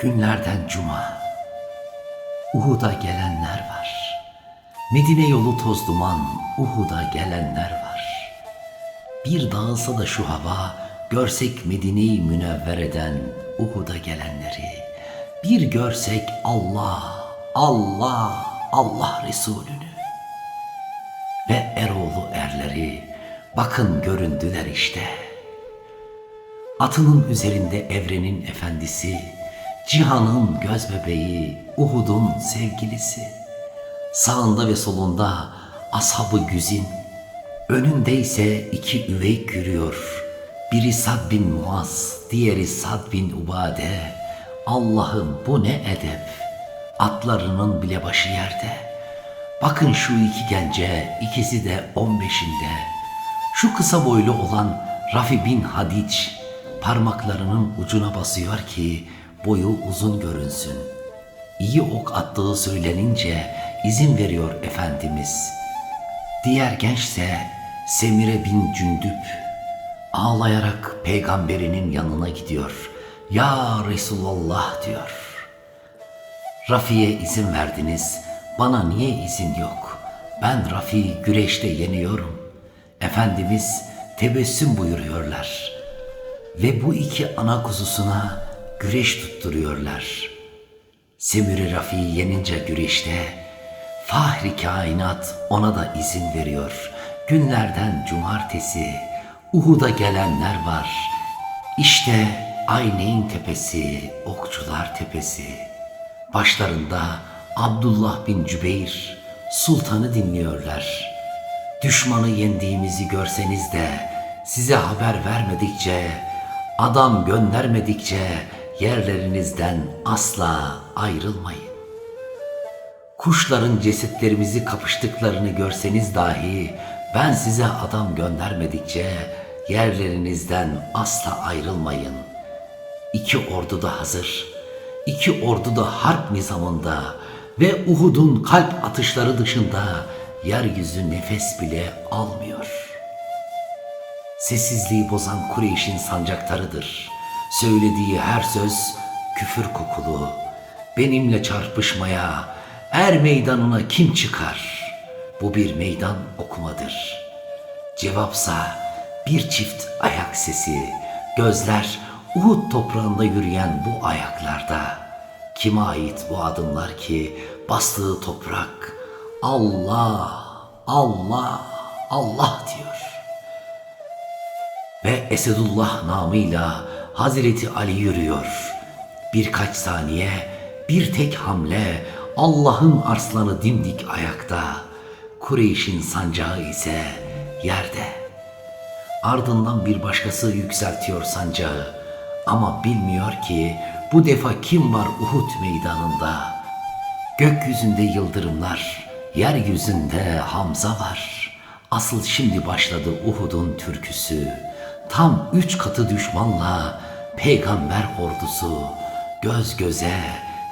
Günlerden cuma. Uhud'a gelenler var. Medine yolu toz duman, Uhud'a gelenler var. Bir dağılsa da şu hava, görsek Medine'yi münevver eden Uhud'a gelenleri. Bir görsek Allah, Allah, Allah Resulünü. Ve Eroğlu erleri, bakın göründüler işte.'' Atının üzerinde evrenin efendisi, cihanın göz bebeği, Uhud'un sevgilisi. Sağında ve solunda ashabı güzin, önünde ise iki üvey yürüyor. Biri Sad bin Muaz, diğeri Sad bin Ubade. Allah'ım bu ne edep, atlarının bile başı yerde. Bakın şu iki gence, ikisi de on beşinde. Şu kısa boylu olan Rafi bin Hadiç parmaklarının ucuna basıyor ki boyu uzun görünsün. İyi ok attığı söylenince izin veriyor Efendimiz. Diğer gençse Semire bin Cündüp ağlayarak peygamberinin yanına gidiyor. Ya Resulallah diyor. Rafi'ye izin verdiniz. Bana niye izin yok? Ben Rafi'yi güreşte yeniyorum. Efendimiz tebessüm buyuruyorlar. Ve bu iki ana kuzusuna güreş tutturuyorlar. Semire Rafi'yi yenince güreşte Fahri kainat ona da izin veriyor. Günlerden cumartesi Uhud'a gelenler var. İşte Ayneyn tepesi, Okçular tepesi. Başlarında Abdullah bin Cübeyr sultanı dinliyorlar. Düşmanı yendiğimizi görseniz de size haber vermedikçe, adam göndermedikçe yerlerinizden asla ayrılmayın. Kuşların cesetlerimizi kapıştıklarını görseniz dahi ben size adam göndermedikçe yerlerinizden asla ayrılmayın. İki ordu da hazır. İki ordu da harp nizamında ve Uhud'un kalp atışları dışında yeryüzü nefes bile almıyor. Sessizliği bozan Kureyş'in sancaktarıdır. Söylediği her söz küfür kokulu. Benimle çarpışmaya er meydanına kim çıkar? Bu bir meydan okumadır. Cevapsa bir çift ayak sesi, gözler Uhud toprağında yürüyen bu ayaklarda. Kime ait bu adımlar ki bastığı toprak Allah, Allah, Allah diyor ve Esedullah namıyla Hazreti Ali yürüyor. Birkaç saniye, bir tek hamle Allah'ın arslanı dimdik ayakta. Kureyş'in sancağı ise yerde. Ardından bir başkası yükseltiyor sancağı. Ama bilmiyor ki bu defa kim var Uhud meydanında. Gökyüzünde yıldırımlar, yeryüzünde Hamza var. Asıl şimdi başladı Uhud'un türküsü. Tam üç katı düşmanla peygamber ordusu göz göze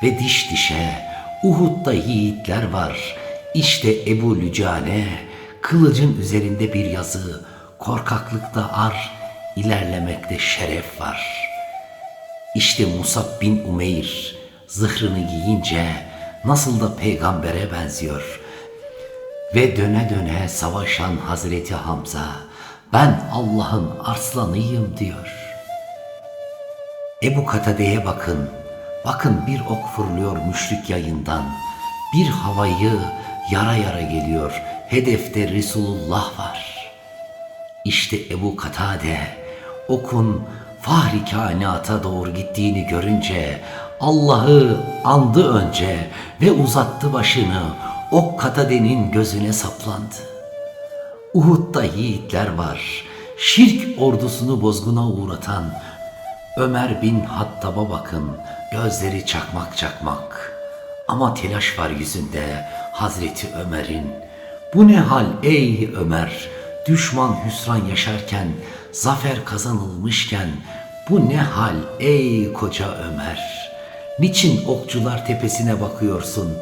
ve diş dişe Uhud'da yiğitler var. İşte Ebu Lücane kılıcın üzerinde bir yazı korkaklıkta ar ilerlemekte şeref var. İşte Musab bin Umeyr zırhını giyince nasıl da peygambere benziyor. Ve döne döne savaşan Hazreti Hamza ben Allah'ın arslanıyım diyor. Ebu Katade'ye bakın. Bakın bir ok fırlıyor müşrik yayından. Bir havayı yara yara geliyor. Hedefte Resulullah var. İşte Ebu Katade okun fahri kainata doğru gittiğini görünce Allah'ı andı önce ve uzattı başını ok Katade'nin gözüne saplandı. Uhud'da yiğitler var. Şirk ordusunu bozguna uğratan Ömer bin Hattab'a bakın. Gözleri çakmak çakmak. Ama telaş var yüzünde Hazreti Ömer'in. Bu ne hal ey Ömer? Düşman hüsran yaşarken, zafer kazanılmışken bu ne hal ey koca Ömer? Niçin okçular tepesine bakıyorsun?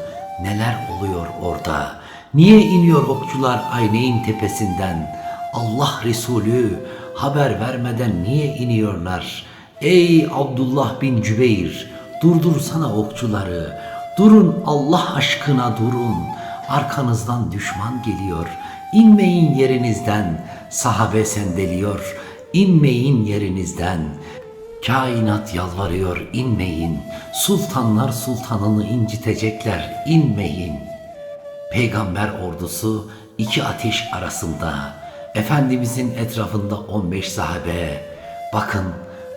Neler oluyor orada? Niye iniyor okçular Ayneyn tepesinden? Allah Resulü haber vermeden niye iniyorlar? Ey Abdullah bin Cübeyr Durdursana okçuları. Durun Allah aşkına durun. Arkanızdan düşman geliyor. İnmeyin yerinizden. Sahabe sendeliyor. İnmeyin yerinizden. Kainat yalvarıyor inmeyin. Sultanlar sultanını incitecekler inmeyin. Peygamber ordusu iki ateş arasında. Efendimizin etrafında 15 sahabe. Bakın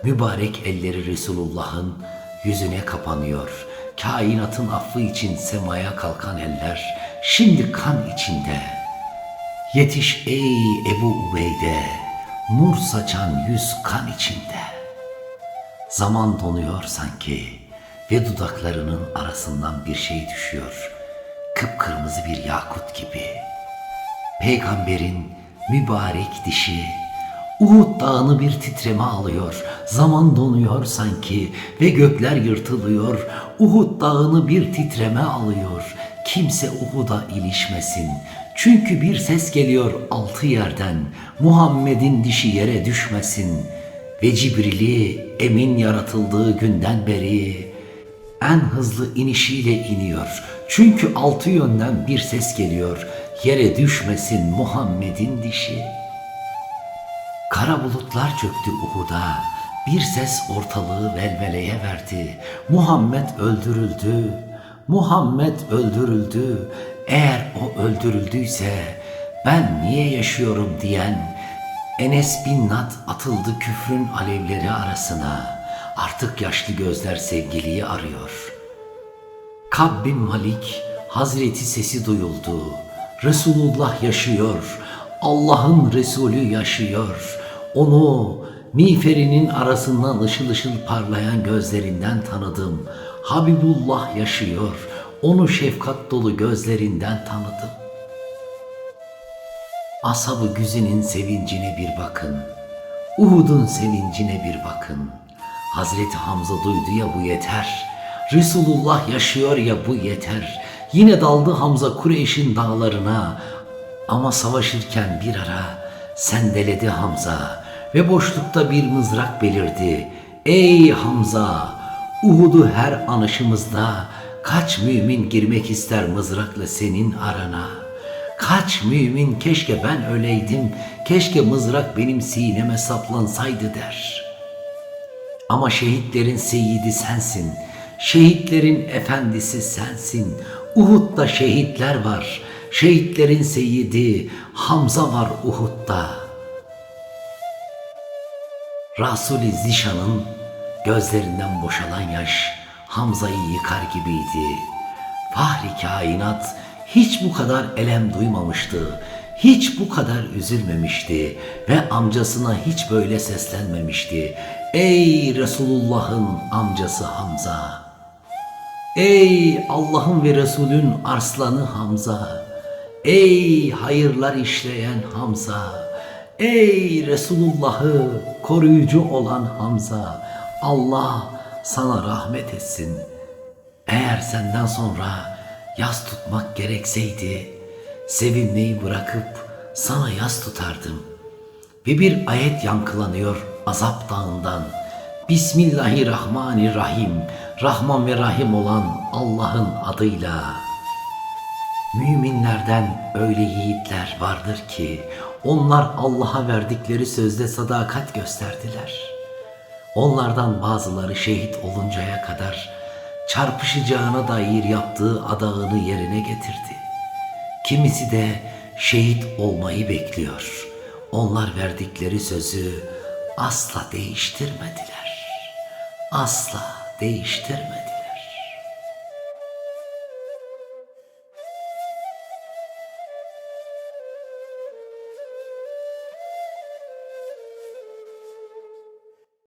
mübarek elleri Resulullah'ın yüzüne kapanıyor. Kainatın affı için semaya kalkan eller şimdi kan içinde. Yetiş ey Ebu Ubeyde, nur saçan yüz kan içinde. Zaman donuyor sanki ve dudaklarının arasından bir şey düşüyor. Kıpkırmızı bir yakut gibi. Peygamberin mübarek dişi Uhud dağını bir titreme alıyor. Zaman donuyor sanki ve gökler yırtılıyor. Uhud dağını bir titreme alıyor. Kimse Uhud'a ilişmesin. Çünkü bir ses geliyor altı yerden. Muhammed'in dişi yere düşmesin. Ve Cibril'i emin yaratıldığı günden beri en hızlı inişiyle iniyor. Çünkü altı yönden bir ses geliyor. Yere düşmesin Muhammed'in dişi. Kara bulutlar çöktü Uhud'a. Bir ses ortalığı velveleye verdi. Muhammed öldürüldü. Muhammed öldürüldü. Eğer o öldürüldüyse ben niye yaşıyorum diyen Enes bin Nad atıldı küfrün alevleri arasına. Artık yaşlı gözler sevgiliyi arıyor. Kab bin Malik Hazreti sesi duyuldu. Resulullah yaşıyor. Allah'ın Resulü yaşıyor. Onu miğferinin arasından ışıl ışıl parlayan gözlerinden tanıdım. Habibullah yaşıyor. Onu şefkat dolu gözlerinden tanıdım. Asabı güzinin sevincine bir bakın. Uhud'un sevincine bir bakın. Hazreti Hamza duydu ya bu yeter. Resulullah yaşıyor ya bu yeter. Yine daldı Hamza Kureyş'in dağlarına. Ama savaşırken bir ara sendeledi Hamza ve boşlukta bir mızrak belirdi. Ey Hamza! Uhud'u her anışımızda kaç mümin girmek ister mızrakla senin arana. Kaç mümin keşke ben öleydim, keşke mızrak benim sineme saplansaydı der. Ama şehitlerin seyidi sensin, şehitlerin efendisi sensin. Uhud'da şehitler var, şehitlerin seyidi Hamza var Uhud'da. Rasul-i Zişan'ın gözlerinden boşalan yaş Hamza'yı yıkar gibiydi. Fahri kainat hiç bu kadar elem duymamıştı. Hiç bu kadar üzülmemişti ve amcasına hiç böyle seslenmemişti. Ey Resulullah'ın amcası Hamza! Ey Allah'ın ve Resul'ün arslanı Hamza! Ey hayırlar işleyen Hamza! Ey Resulullah'ı koruyucu olan Hamza! Allah sana rahmet etsin. Eğer senden sonra yas tutmak gerekseydi, sevinmeyi bırakıp sana yas tutardım. Ve bir ayet yankılanıyor azap dağından. Bismillahirrahmanirrahim. Rahman ve Rahim olan Allah'ın adıyla. Müminlerden öyle yiğitler vardır ki onlar Allah'a verdikleri sözde sadakat gösterdiler. Onlardan bazıları şehit oluncaya kadar çarpışacağına dair yaptığı adağını yerine getirdi. Kimisi de şehit olmayı bekliyor. Onlar verdikleri sözü asla değiştirmediler. Asla değiştirmediler.